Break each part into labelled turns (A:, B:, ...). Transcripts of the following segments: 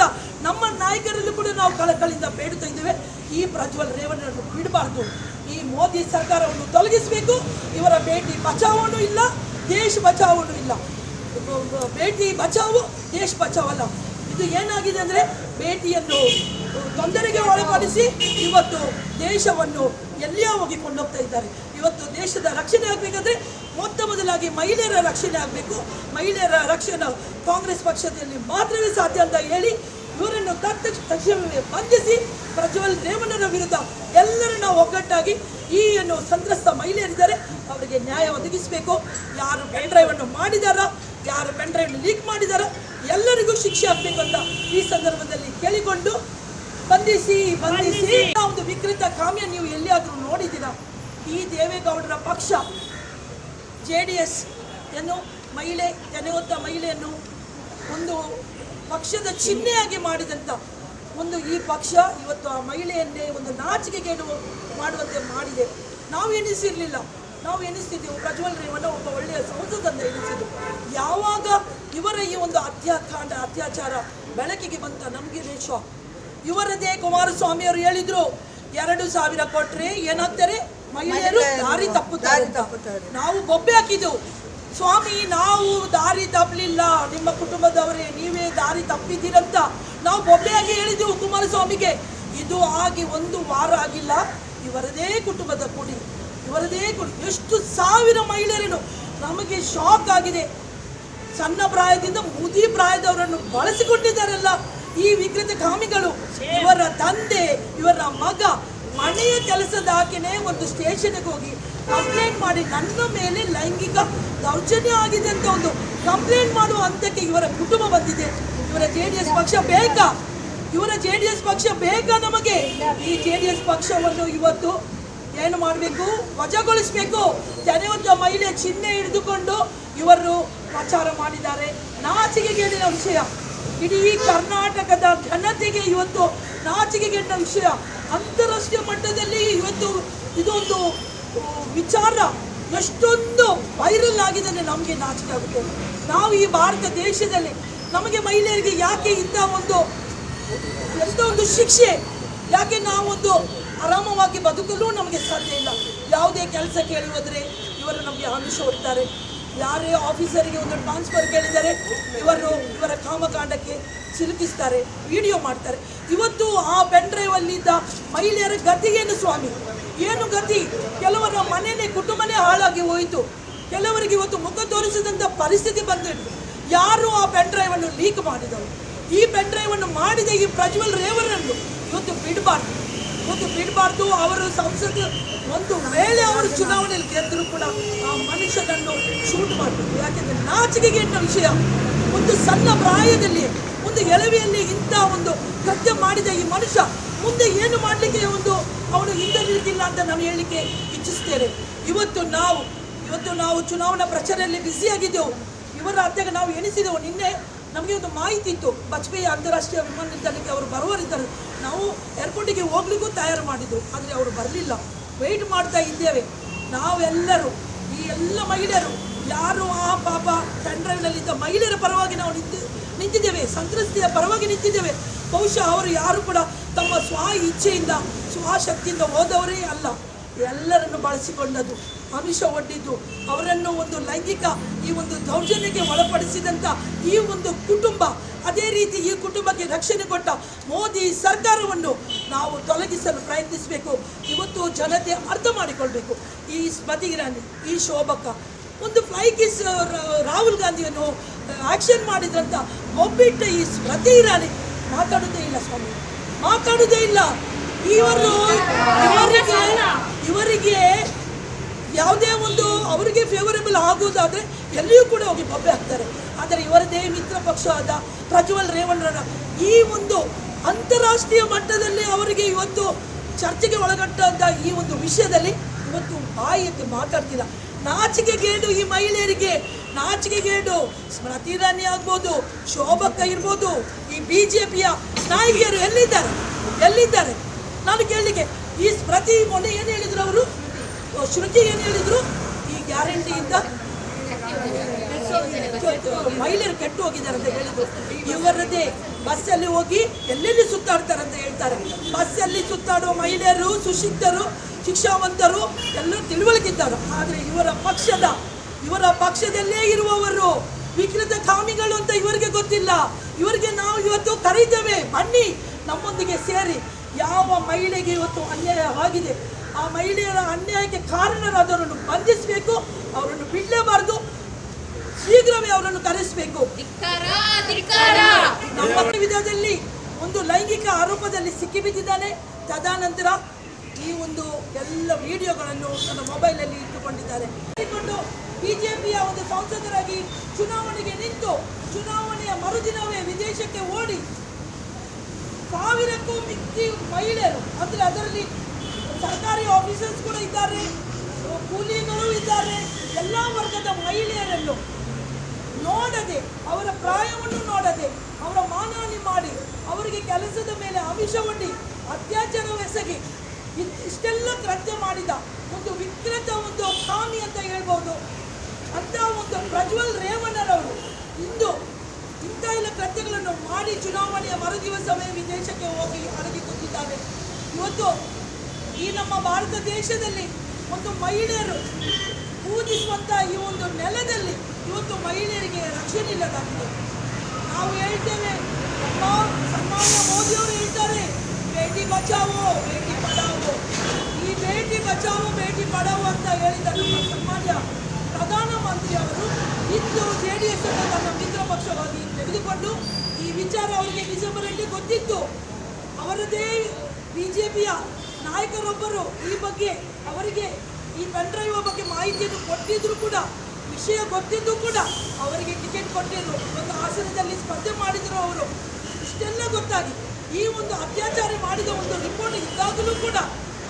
A: ಕೂಡ ನಮ್ಮ ನಾಯಕರಲ್ಲೂ ಕೂಡ ನಾವು ಕಳಕಳಿಂದ ಬೇಡುತ್ತಾ ಇದ್ದೇವೆ. ಈ ಪ್ರಜ್ವಲ್ ರೇವಣ್ಣರನ್ನು ಬಿಡಬಾರ್ದು. ಈ ಮೋದಿ ಸರ್ಕಾರವನ್ನು ತೊಲಗಿಸಬೇಕು. ಇವರ ಭೇಟಿ ಬಚಾವನು ಇಲ್ಲ, ದೇಶ ಬಚಾವನು ಇಲ್ಲ. ಭೇಟಿ ಬಚಾವು, ದೇಶ ಬಚಾವಲ್ಲ. ಇದು ಏನಾಗಿದೆ ಅಂದರೆ ಭೇಟಿಯನ್ನು ತೊಂದರೆಗೆ ಒಳಪಡಿಸಿ ಇವತ್ತು ದೇಶವನ್ನು ಎಲ್ಲಿಯೋ ಹೋಗಿ ಕೊಂಡೋಗ್ತಾ ಇದ್ದಾರೆ. ಇವತ್ತು ದೇಶದ ರಕ್ಷಣೆ ಆಗಬೇಕಾದ್ರೆ ಮೊತ್ತ ಮೊದಲಾಗಿ ಮಹಿಳೆಯರ ರಕ್ಷಣೆ ಆಗಬೇಕು. ಮಹಿಳೆಯರ ರಕ್ಷಣೆ ಕಾಂಗ್ರೆಸ್ ಪಕ್ಷದಲ್ಲಿ ಮಾತ್ರವೇ ಸಾಧ್ಯ ಅಂತ ಹೇಳಿ ಇವರನ್ನು ತಕ್ಷಣವೇ ಬಂಧಿಸಿ ಪ್ರಜ್ವಲ್ ರೇವಣ್ಣರ ವಿರುದ್ಧ ಎಲ್ಲರನ್ನ ಒಗ್ಗಟ್ಟಾಗಿ ಈ ಏನು ಸಂತ್ರಸ್ತ ಮಹಿಳೆಯರಿದ್ದಾರೆ ಅವರಿಗೆ ನ್ಯಾಯ ಒದಗಿಸಬೇಕು. ಯಾರು ಪೆನ್ಡ್ರೈವನ್ನು ಮಾಡಿದಾರ ಯಾರು ಪೆನ್ಡ್ರೈವ್ ಲೀಕ್ ಮಾಡಿದಾರ ಎಲ್ಲರಿಗೂ ಶಿಕ್ಷೆ ಆಗಬೇಕು ಅಂತ ಈ ಸಂದರ್ಭದಲ್ಲಿ ಕೇಳಿಕೊಂಡು ಬಂಧಿಸಿ ಬಂಧಿಸಿ. ಒಂದು ವಿಕೃತ ಕಾಮ್ಯ ನೀವು ಎಲ್ಲಿಯಾದರೂ ನೋಡಿದ್ದೀರಾ? ಈ ದೇವೇಗೌಡರ ಪಕ್ಷ, ಜೆ ಡಿ ಎಸ್ ಎನ್ನು ಮಹಿಳೆ ತೆನೆಯೊತ್ತ ಮಹಿಳೆಯನ್ನು ಒಂದು ಪಕ್ಷದ ಚಿಹ್ನೆಯಾಗಿ ಮಾಡಿದಂಥ ಒಂದು ಈ ಪಕ್ಷ ಇವತ್ತು ಆ ಮಹಿಳೆಯನ್ನೇ ಒಂದು ನಾಚಿಕೆಗೇಡು ಮಾಡುವಂತೆ ಮಾಡಿದೆ. ನಾವು ಎನಿಸಿರಲಿಲ್ಲ ನಾವು ಎನಿಸ್ತಿದ್ದೆವು ಪ್ರಜ್ವಲ್ ರೇವಣ್ಣ ಒಬ್ಬ ಒಳ್ಳೆಯ ಸಂಸದಂತ ಎನಿಸಿದ್ದು ಯಾವಾಗ ಇವರ ಈ ಒಂದು ಅತ್ಯಾಕಾಂಡ ಅತ್ಯಾಚಾರ ಬೆಳಕಿಗೆ ಬಂತ ನಮಗೆ ಶಾಕ್ ಇವರದೇ ಕುಮಾರಸ್ವಾಮಿಯವರು ಹೇಳಿದ್ರು, ಎರಡು ಸಾವಿರ ಕೊಟ್ಟರೆ ಏನಾಗ್ತಾರೆ? ಮಹಿಳೆಯರು ದಾರಿ ತಪ್ಪುತ್ತಾರೆ. ನಾವು ಬೊಬ್ಬೆ ಹಾಕಿದೆವು. ಸ್ವಾಮಿ ನಾವು ದಾರಿ ತಪ್ಪಲಿಲ್ಲ. ನಿಮ್ಮ ಕುಟುಂಬದವರೇ ನೀವೇ ದಾರಿ ತಪ್ಪಿದ್ದೀರಂತ ನಾವು ಬೊಬ್ಬೆಯಾಗಿ ಹೇಳಿದ್ದೆವು ಕುಮಾರಸ್ವಾಮಿಗೆ. ಇದು ಆಗಿ ಒಂದು ವಾರ ಆಗಿಲ್ಲ. ಇವರದೇ ಕುಟುಂಬದ ಕುಡಿ ಇವರದೇ ಕುಡಿ. ಎಷ್ಟು ಸಾವಿರ ಮಹಿಳೆಯರೇನು ನಮಗೆ ಶಾಕ್ ಆಗಿದೆ. ಸಣ್ಣ ಪ್ರಾಯದಿಂದ ಮುದಿ ಪ್ರಾಯದವರನ್ನು ಬಳಸಿಕೊಂಡಿದ್ದಾರಲ್ಲ ಈ ವಿಕೃತ ಕಾಮಿಗಳು. ಇವರ ತಂದೆ ಇವರ ಮಗ ಮನೆಯ ಕೆಲಸದಾಕೆನೆ ಒಂದು ಸ್ಟೇಷನ್ಗೆ ಹೋಗಿ ಕಂಪ್ಲೇಂಟ್ ಮಾಡಿ ನನ್ನ ಮೇಲೆ ಲೈಂಗಿಕ ದೌರ್ಜನ್ಯ ಆಗಿದೆ ಅಂತ ಒಂದು ಕಂಪ್ಲೇಂಟ್ ಮಾಡುವ ಹಂತಕ್ಕೆ ಇವರ ಕುಟುಂಬ ಬಂದಿದೆ. ಇವರ ಜೆ ಡಿ ಎಸ್ ಪಕ್ಷ ಬೇಕಾ? ಇವರ ಜೆ ಡಿ ಎಸ್ ಪಕ್ಷ ಬೇಕಾ ನಮಗೆ? ಈ ಜೆ ಡಿ ಎಸ್ ಪಕ್ಷವನ್ನು ಇವತ್ತು ಏನು ಮಾಡಬೇಕು? ವಜಾಗೊಳಿಸಬೇಕು. ಜನವಂತ ಮಹಿಳೆ ಚಿಹ್ನೆ ಹಿಡಿದುಕೊಂಡು ಇವರು ಪ್ರಚಾರ ಮಾಡಿದ್ದಾರೆ. ನಾಚಿಕೆಗೇಡಿನ ವಿಷಯ. ಇಡೀ ಕರ್ನಾಟಕದ ಜನತೆಗೆ ಇವತ್ತು ನಾಚಿಕೆಗೆಟ್ಟ ವಿಷಯ. ಅಂತಾರಾಷ್ಟ್ರೀಯ ಮಟ್ಟದಲ್ಲಿ ಇವತ್ತು ಇದೊಂದು ವಿಚಾರ ಎಷ್ಟೊಂದು ವೈರಲ್ ಆಗಿದೆ ಅಂದರೆ ನಮಗೆ ನಾಚಿಕೆ ಆಗುತ್ತೆ. ನಾವು ಈ ಭಾರತ ದೇಶದಲ್ಲಿ ನಮಗೆ ಮಹಿಳೆಯರಿಗೆ ಯಾಕೆ ಇಂಥ ಒಂದು ಎಂಥ ಒಂದು ಶಿಕ್ಷೆ, ಯಾಕೆ ನಾವೊಂದು ಆರಾಮವಾಗಿ ಬದುಕಲು ನಮಗೆ ಸಾಧ್ಯ ಇಲ್ಲ. ಯಾವುದೇ ಕೆಲಸ ಕೇಳಿ ಹೋದರೆ ಇವರು ನಮಗೆ ಆಮಿಷ ಹೊಡ್ತಾರೆ. ಯಾರೇ ಆಫೀಸರಿಗೆ ಒಂದು ಟ್ರಾನ್ಸ್ಫರ್ ಕೇಳಿದರೆ ಇವರು ಇವರ ಕಾಮಕಾಂಡಕ್ಕೆ ಸಿಲುಕಿಸ್ತಾರೆ, ವಿಡಿಯೋ ಮಾಡ್ತಾರೆ. ಇವತ್ತು ಆ ಪೆನ್ ಡ್ರೈವಲ್ಲಿದ್ದ ಮಹಿಳೆಯರ ಗತಿ ಏನು ಸ್ವಾಮಿ? ಏನು ಗತಿ? ಕೆಲವರ ಮನೆಯೇ ಕುಟುಂಬನೇ ಹಾಳಾಗಿ ಹೋಯಿತು. ಕೆಲವರಿಗೆ ಇವತ್ತು ಮುಖ ತೋರಿಸಿದಂಥ ಪರಿಸ್ಥಿತಿ ಬಂದಿತ್ತು ಯಾರು ಆ ಪೆನ್ ಡ್ರೈವನ್ನು ಲೀಕ್ ಮಾಡಿದವರು? ಈ ಪೆನ್ ಡ್ರೈವನ್ನು ಮಾಡಿದ ಈ ಪ್ರಜ್ವಲ್ ರೇವರನ್ನು ಇವತ್ತು ಬಿಡಬಾರ್ದು. ಇವತ್ತು ಬಿಡಬಾರ್ದು, ಅವರು ಸಂಸತ್ ಒಂದು ವೇಳೆ ಚುನಾವಣೆಯಲ್ಲಿ ಗೆದ್ದರೂ ಕೂಡ ಆ ಮನುಷ್ಯನನ್ನು ಶೂಟ್ ಮಾಡಬೇಕು. ಯಾಕೆಂದರೆ ನಾಚಿಕೆಗೆ ಇಟ್ಟ ವಿಷಯ. ಒಂದು ಸಣ್ಣ ಪ್ರಾಯದಲ್ಲಿ, ಒಂದು ಎಳವೆಯಲ್ಲಿ ಇಂಥ ಒಂದು ಕೃತ್ಯ ಮಾಡಿದ ಈ ಮನುಷ್ಯ ಮುಂದೆ ಏನು ಮಾಡಲಿಕ್ಕೆ ಒಂದು ಅವನು ಹಿಂದಿರುಗಿಲ್ಲ ಅಂತ ನಾನು ಹೇಳಲಿಕ್ಕೆ ಇಚ್ಛಿಸ್ತೇನೆ. ಇವತ್ತು ನಾವು ಇವತ್ತು ನಾವು ಚುನಾವಣಾ ಪ್ರಚಾರದಲ್ಲಿ ಬ್ಯುಸಿಯಾಗಿದ್ದೆವು ಇವರ ಅತ್ತೆಗೆ ನಾವು ಎಣಿಸಿದೆವು. ನಿನ್ನೆ ನಮಗೆ ಒಂದು ಮಾಹಿತಿ ಇತ್ತು. ಬಜ್ಪೇಯಿ ಅಂತಾರಾಷ್ಟ್ರೀಯ ವಿಮಾನ ನಿಲ್ದಾಣಕ್ಕೆ ಅವರು ಬರುವರಿದ್ದಾರೆ ನಾವು ಏರ್ಪೋರ್ಟಿಗೆ ಹೋಗ್ಲಿಕ್ಕೂ ತಯಾರು ಮಾಡಿದ್ದು ಆದರೆ ಅವರು ಬರಲಿಲ್ಲ. ವೆಯ್ಟ್ ಮಾಡ್ತಾ ಇದ್ದೇವೆ. ನಾವೆಲ್ಲರೂ, ಈ ಎಲ್ಲ ಮಹಿಳೆಯರು, ಯಾರು ಆ ಪಾಪ ಟೆಂಡ್ರೈವ್ನಲ್ಲಿದ್ದ ಮಹಿಳೆಯರ ಪರವಾಗಿ ನಾವು ನಿಂತು, ನಿಂತಿದ್ದೇವೆ, ಸಂತ್ರಸ್ತೆಯ ಪರವಾಗಿ ನಿಂತಿದ್ದೇವೆ. ಬಹುಶಃ ಅವರು ಯಾರು ಕೂಡ ತಮ್ಮ ಸ್ವ ಇಚ್ಛೆಯಿಂದ ಸ್ವಶಕ್ತಿಯಿಂದ ಹೋದವರೇ ಅಲ್ಲ. ಎಲ್ಲರನ್ನು ಬಳಸಿಕೊಂಡದ್ದು ಅಮಿಷ ಒಡ್ಡಿದ್ದು, ಅವರನ್ನು ಒಂದು ಲೈಂಗಿಕ, ಈ ಒಂದು ದೌರ್ಜನ್ಯಕ್ಕೆ ಒಳಪಡಿಸಿದಂಥ ಈ ಒಂದು ಕುಟುಂಬ, ಅದೇ ರೀತಿ ಈ ಕುಟುಂಬಕ್ಕೆ ರಕ್ಷಣೆ ಕೊಟ್ಟ ಮೋದಿ ಸರ್ಕಾರವನ್ನು ನಾವು ತೊಲಗಿಸಲು ಪ್ರಯತ್ನಿಸಬೇಕು. ಇವತ್ತು ಜನತೆ ಅರ್ಥ ಮಾಡಿಕೊಳ್ಬೇಕು. ಈ ಸ್ಮತಿ ಇರಾನಿ, ಈ ಶೋಭಕ್ಕ. ಒಂದು ಫ್ಲೈ ಕಿಸ್ ರಾಹುಲ್ ಗಾಂಧಿಯನ್ನು ಆಕ್ಷನ್ ಮಾಡಿದ್ರಂತ ಒಬ್ಬಿಟ್ಟು ಈ ಸ್ಮೃತಿ ಇರಾನಿ. ಮಾತಾಡೋದೇ ಇಲ್ಲ ಸ್ವಾಮಿ. ಮಾತಾಡೋದೇ ಇಲ್ಲ. ಇವರು, ಇವರಿಗೆ ಇವರಿಗೆ ಯಾವುದೇ ಒಂದು ಅವರಿಗೆ ಫೇವರೇಬಲ್ ಆಗುವುದಾದರೆ ಎಲ್ಲಿಯೂ ಕೂಡ ಹೋಗಿ ಬಬ್ಬೆ ಹಾಕ್ತಾರೆ. ಆದರೆ ಇವರದೇ ಮಿತ್ರ ಪಕ್ಷ ಆದ ಪ್ರಜ್ವಲ್ ರೇವಣ್ಣರ ಈ ಒಂದು ಅಂತಾರಾಷ್ಟ್ರೀಯ ಮಟ್ಟದಲ್ಲಿ ಅವರಿಗೆ ಇವತ್ತು ಚರ್ಚೆಗೆ ಒಳಗಟ್ಟಂತ ಈ ಒಂದು ವಿಷಯದಲ್ಲಿ ಇವತ್ತು ಬಾಯಿ ಮಾತಾಡ್ತಿಲ್ಲ. ಮಾತಾಡ್ತಿಲ್ಲ ನಾಚಿಕೆಗೇಡು ಈ ಮಹಿಳೆಯರಿಗೆ. ನಾಚಿಕೆಗೇಡು ಸ್ಮೃತಿ ಇರಾನಿ ಆಗ್ಬೋದು, ಶೋಭಕ್ಕ ಇರ್ಬೋದು, ಈ ಬಿ ಜೆ ಪಿಯ ನಾಯಕಿಯರು ಎಲ್ಲಿದ್ದಾರೆ? ಎಲ್ಲಿದ್ದಾರೆ? ನಾನು ಕೇಳಲಿಕ್ಕೆ ಈ ಸ್ಮೃತಿ ಮೊನ್ನೆ ಏನು ಹೇಳಿದ್ರು ಅವರು? ಶ್ರುತಿ ಏನು ಹೇಳಿದ್ರು? ಈ ಗ್ಯಾರಂಟಿಯಿಂದ ಮಹಿಳೆಯರು ಕೆಟ್ಟು ಹೋಗಿದ್ದಾರೆ ಅಂತ ಹೇಳಿದ್ರು. ಇವರದೇ ಬಸ್ಸಲ್ಲಿ ಹೋಗಿ ಎಲ್ಲೆಲ್ಲಿ ಸುತ್ತಾಡ್ತಾರೆ ಅಂತ ಹೇಳ್ತಾರೆ. ಬಸ್ಸಲ್ಲಿ ಸುತ್ತಾಡುವ ಮಹಿಳೆಯರು, ಸುಶಿಕ್ತರು ಶಿಕ್ಷಾವಂತರು ಎಲ್ಲ ತಿಳುವಳಿಕಿದ್ದಾರೆ. ಆದರೆ ಇವರ ಪಕ್ಷದ ಇವರ ಪಕ್ಷದಲ್ಲೇ ಇರುವವರು ವಿಕೃತ ಕಾಮಿಗಳು ಅಂತ ಇವರಿಗೆ ಗೊತ್ತಿಲ್ಲ. ಇವರಿಗೆ ನಾವು ಇವತ್ತು ಕರೀತೇವೆ. ಬನ್ನಿ ನಮ್ಮೊಂದಿಗೆ ಸೇರಿ. ಯಾವ ಮಹಿಳೆಗೆ ಇವತ್ತು ಅನ್ಯಾಯವಾಗಿದೆ? ಆ ಮಹಿಳೆಯರ ಅನ್ಯಾಯಕ್ಕೆ ಕಾರಣರಾದವರನ್ನು ಬಂಧಿಸಬೇಕು ಅವರನ್ನು ಬಿಡಲೇಬಾರದು. ಶೀಘ್ರವೇ ಅವರನ್ನು ಕರೆಸಬೇಕು. ನಮ್ಮ ವಿಧದಲ್ಲಿ ಒಂದು ಲೈಂಗಿಕ ಆರೋಪದಲ್ಲಿ ಸಿಕ್ಕಿಬಿದ್ದಿದ್ದಾನೆ. ತದನಂತರ ಈ ಒಂದು ಎಲ್ಲ ವಿಡಿಯೋಗಳನ್ನು ನನ್ನ ಮೊಬೈಲಲ್ಲಿ ಇಟ್ಟುಕೊಂಡಿದ್ದಾರೆ. ಇಟ್ಟುಕೊಂಡು ಬಿಜೆಪಿಯ ಒಂದು ಸಂಸದರಾಗಿ ಚುನಾವಣೆಗೆ ನಿಂತು ಚುನಾವಣೆಯ ಮರುದಿನವೇ ವಿದೇಶಕ್ಕೆ ಓಡಿ ಸಾವಿರಕ್ಕೂ ಮಿಕ್ಕಿ ಮಹಿಳೆಯರು, ಅಂದರೆ ಅದರಲ್ಲಿ ಸರ್ಕಾರಿ ಆಫೀಸರ್ಸ್ ಕೂಡ ಇದ್ದಾರೆ, ಕೂಲಿಗಳು ಇದ್ದಾರೆ, ಎಲ್ಲ ವರ್ಗದ ಮಹಿಳೆಯರನ್ನು ನೋಡದೆ, ಅವರ ಪ್ರಾಯವನ್ನು ನೋಡದೆ, ಅವರ ಮಾನಹಾನಿ ಮಾಡಿ, ಅವರಿಗೆ ಕೆಲಸದ ಮೇಲೆ ಆಮಿಷ ಒಡ್ಡಿ, ಅತ್ಯಾಚಾರವೆಸಗಿ ಇಷ್ಟೆಲ್ಲ ಕೃತ್ಯ ಮಾಡಿದ ಒಂದು ವಿಕೃತ ಒಂದು ಸ್ವಾಮಿ ಅಂತ ಹೇಳ್ಬೋದು. ಅಂತ ಒಂದು ಪ್ರಜ್ವಲ್ ರೇವಣ್ಣರವರು ಇಂದು ಇಂಥ ಎಲ್ಲ ಕೃತ್ಯಗಳನ್ನು ಮಾಡಿ ಚುನಾವಣೆಯ ಮರುದಿವಸವೇ ವಿದೇಶಕ್ಕೆ ಹೋಗಿ ಅಡಗಿ ಕೂತಿದ್ದಾರೆ. ಇವತ್ತು ಈ ನಮ್ಮ ಭಾರತ ದೇಶದಲ್ಲಿ ಒಂದು ಮಹಿಳೆಯರು ಪೂಜಿಸುವಂಥ ಈ ಒಂದು ನೆಲದಲ್ಲಿ ಇವತ್ತು ಮಹಿಳೆಯರಿಗೆ ರಕ್ಷಣೆ ಇಲ್ಲದಾಗಿದೆ ನಾವು ಹೇಳ್ತೇವೆ ಸನ್ಮಾನ್ಯ ಮೋದಿಯವರು ಹೇಳ್ತಾರೆ, ಬೇಟಿ ಬಚಾವೋ, ಬೇಟಿ ಪಡಾವೋ ಈ ಬೇಟಿ ಬಚಾವೋ ಬೇಟಿ ಪಡಾವೋ ಅಂತ ಹೇಳಿದ ನಮ್ಮ ಸನ್ಮಾನ್ಯ ಪ್ರಧಾನಮಂತ್ರಿಯವರು ಇಂದು ಜೆ ಡಿ ಎಸ್ ಅನ್ನು ತನ್ನ ಮಿತ್ರ ಪಕ್ಷವಾಗಿ ತೆಗೆದುಕೊಂಡು ಈ ವಿಚಾರ ಅವರಿಗೆ ಡಿಸೆಂಬರಲ್ಲಿ ಗೊತ್ತಿತ್ತು. ಅವರದೇ ಪಿಯ ನಾಯಕರೊಬ್ಬರು ಈ ಬಗ್ಗೆ ಅವರಿಗೆ ಈ ಪೆನ್ ಡ್ರೈವ್ ಬಗ್ಗೆ ಮಾಹಿತಿಯನ್ನು ಕೊಟ್ಟಿದ್ರು ಕೂಡ, ವಿಷಯ ಗೊತ್ತಿದ್ದು ಕೂಡ ಅವರಿಗೆ ಟಿಕೆಟ್ ಕೊಟ್ಟಿದ್ರು. ಒಂದು ಹಾಸನದಲ್ಲಿ ಸ್ಪರ್ಧೆ ಮಾಡಿದ್ರು ಅವರು. ಇಷ್ಟೆಲ್ಲ ಗೊತ್ತಾಗಿ, ಈ ಒಂದು ಅತ್ಯಾಚಾರ ಮಾಡಿದ ಒಂದು ರಿಪೋರ್ಟ್ ಇದ್ದಾಗಲೂ ಕೂಡ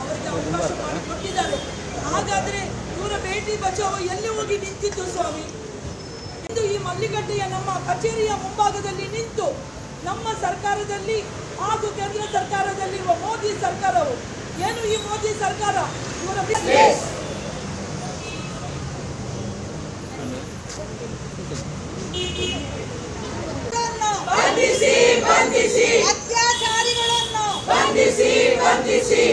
A: ಅವರಿಗೆ ಅವಕಾಶ ಮಾಡಿಕೊಟ್ಟಿದ್ದಾರೆ. ಹಾಗಾದ್ರೆ ಇವರ ಬೇಟಿ ಬಚಾವೋ ಎಲ್ಲಿ ಹೋಗಿ ನಿಂತಿತ್ತು ಸ್ವಾಮಿ? ಇಂದು ಈ ಮಲ್ಲಿಗಡ್ಡೆಯ ನಮ್ಮ ಕಚೇರಿಯ ಮುಂಭಾಗದಲ್ಲಿ ನಿಂತು ನಮ್ಮ ಸರ್ಕಾರದಲ್ಲಿ ಹಾಗೂ ಕೇಂದ್ರ ಸರ್ಕಾರದಲ್ಲಿರುವ ಮೋದಿ ಸರ್ಕಾರವು. ಏನು ಈ ಮೋದಿ ಸರ್ಕಾರ? ಇವರ ಬಂಧಿಸಿ ಬಂಧಿಸಿ.
B: ಅತ್ಯಾಚಾರಿಗಳನ್ನು
A: ಬಂಧಿಸಿ ಬಂಧಿಸಿ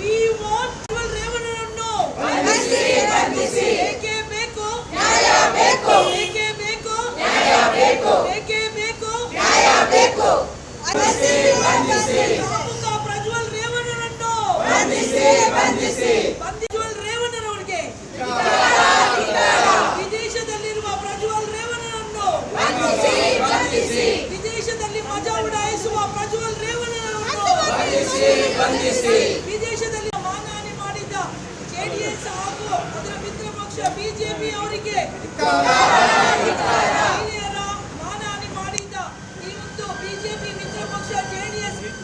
A: We want Paul ರೇವಣ್ಣನನ್ನು
B: ಬಂಧಿಸಿ, ಬಂಧಿಸಿ.
A: ಏಕೆ ಬೇಕು
B: ನ್ಯಾಯ ಬೇಕು
A: ಏಕೆ ಬೇಕು
B: ನ್ಯಾಯ ಬೇಕು
A: ಏಕೆ ಬೇಕು
B: ನ್ಯಾಯ ಬೇಕು ಬಂಧಿಸಿ ಬಂಧಿಸಿ
A: ಕಾಮುಕ ಪ್ರಜ್ವಲ್ ರೇವಣ್ಣನನ್ನು
B: ಬಂಧಿಸಿ ಬಂಧಿಸಿ.
A: ಪ್ರಜ್ವಲ್ ರೇವಣ್ಣನವರಿಗೆ. ವಿದೇಶದಲ್ಲಿರುವ ಪ್ರಜ್ವಲ್ ರೇವಣ್ಣನನ್ನು
B: ಬಂಧಿಸಿ ಬಂಧಿಸಿ.
A: ವಿದೇಶದಲ್ಲಿ ಮಜಾ ಉಡಾಯಿಸುವ ಪ್ರಜ್ವಲ್ ರೇವಣ್ಣನನ್ನು
B: ಬಂಧಿಸಿ ಬಂಧಿಸಿ.
A: ವಿದೇಶದಲ್ಲಿ ಮಾನಹಾನಿ ಮಾಡಿದ್ದ ಜೆಡಿಎಸ್ ಹಾಗೂ ಅದರ ಮಿತ್ರ ಪಕ್ಷ ಬಿಜೆಪಿ ಅವರಿಗೆ